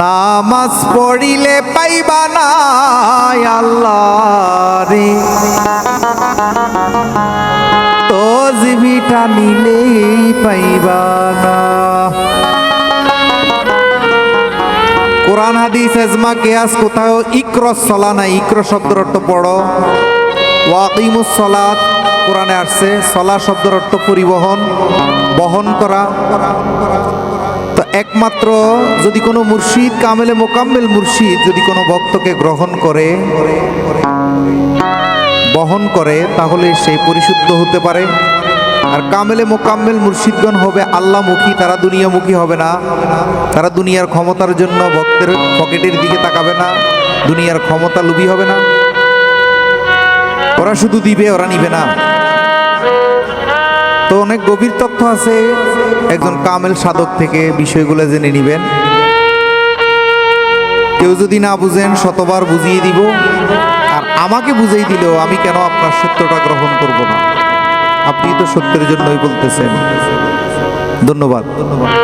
নামাজ পড়িলে পাইবা না আল্লাহ রে তো নিলেই পাইবা না। কোরআন, হাদিস, এজমা, কেয়াস, কোথাও ইক্রস সলা না ইক্র শব্দের অর্থ পড়ো। ওয়াকিমুস সলাত কোরআনে আসছে, সলা শব্দের অর্থ পরিবহন, বহন করা। একমাত্র যদি কোনো মুর্শিদ কামেলে মোকাম্মেল মুর্শিদ যদি কোনো ভক্তকে গ্রহণ করে, বহন করে, তাহলে সে পরিশুদ্ধ হতে পারে। আর কামেলে মোকাম্মেল মুর্শিদগণ হবে আল্লাহমুখী, তারা দুনিয়ামুখী হবে না। তারা দুনিয়ার ক্ষমতার জন্য ভক্তের পকেটের দিকে তাকাবে না। দুনিয়ার ক্ষমতা লুবি হবে না। ওরা শুধু দিবে, ওরা নিবে না। তো অনেক গভীর তথ্য আছে। একজন কামেল সাধক থেকে বিষয়গুলো জেনে নেবেন। কেউ যদি না বুঝেন, শতবার বুঝিয়ে দিব। আর আমাকে বুঝিয়ে দিলেও আমি কেন আপনার সত্যটা গ্রহণ করব না? আপনি তো সত্যের জন্যই বলতেছেন। ধন্যবাদ। ধন্যবাদ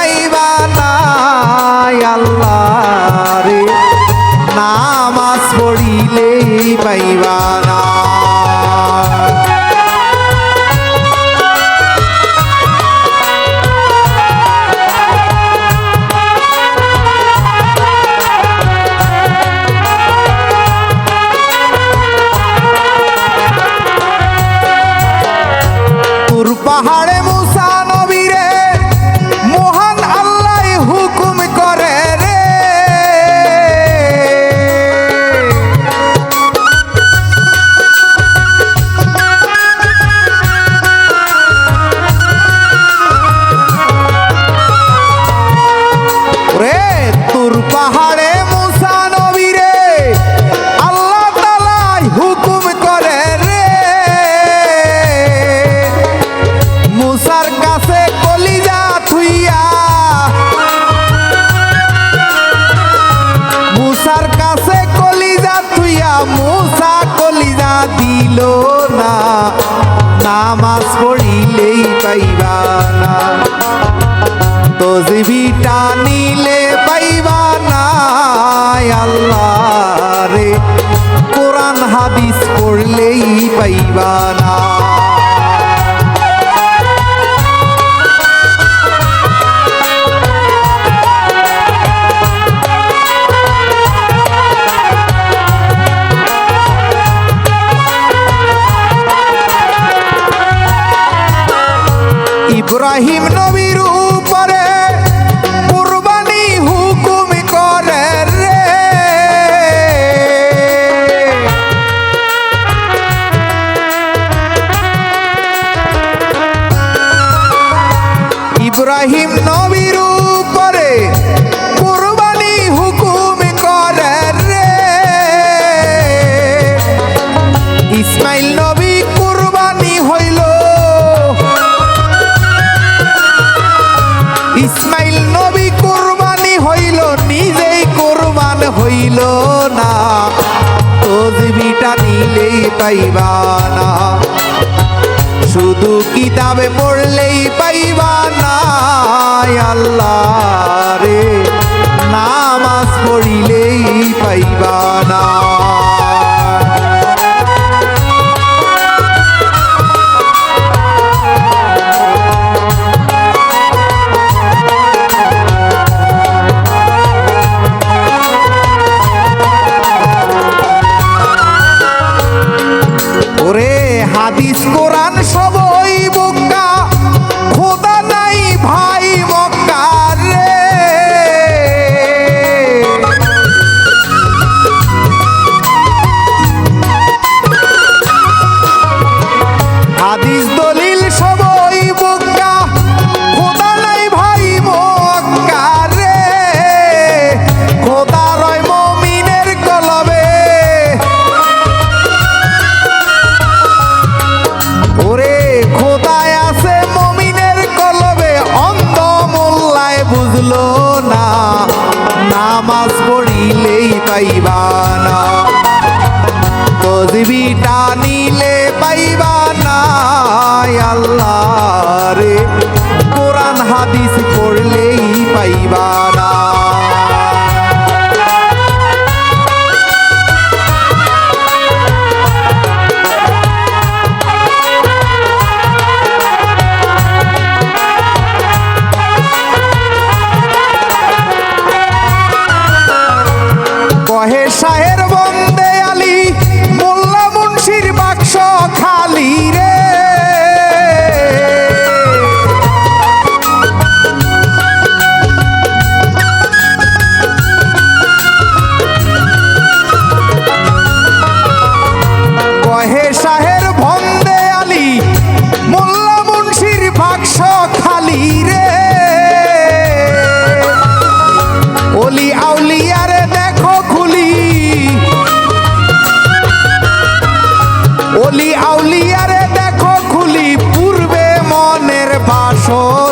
পাইবা নামাজ পড়িলেই পাইবা না। তো জীবিটা নিলে পাইবা না। আল্লাহ রে, কোরআন হাদিস পড়লেই পাইবা না। নবীর উপরে কুরবানি হুকুম করে রে। নবী কুরবানি হইল। ইসমাইল নবী কুরবানি হইল, নিজেই কুরবান হইল না। তো জীবিটা নিলেই পাইবা না। শুধু কিতাবে পড়লেই পাইবা না আল্লাহ রে। নামাজ পড়িলেই পাইবা না। পড়িলেই পাইবা না তসবিটা নিলে পাইবা আল্লাহ রে। কোরআন হাদিস পড়লেই পাইবা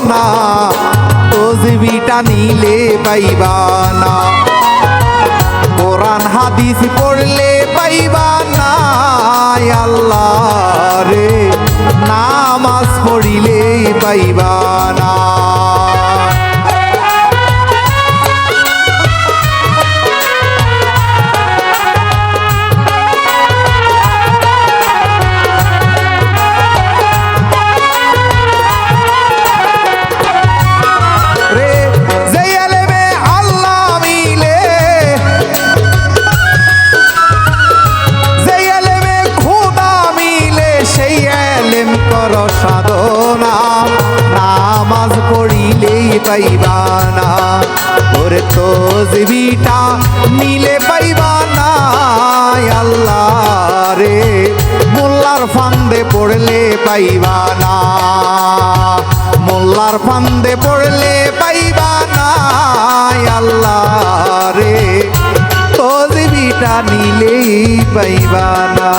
বাসনা তসবিটা নিলে পাইবা না। কোরআন, হাদিস পড়লে পাইবা না। আল্লাহ রে, নামাজ পড়িলে পাইবা না। নামাজ পড়িলেই পাইবা না। ওরে তো জীবিটা নিলে পাইবা না। আল্লাহ রে, মোল্লার ফান্দে পড়লে পাইবা না। মোল্লার ফান্দে পড়লে পাইবা না। আল্লাহ রে তো জীবিটা নিলেই পাইবা না।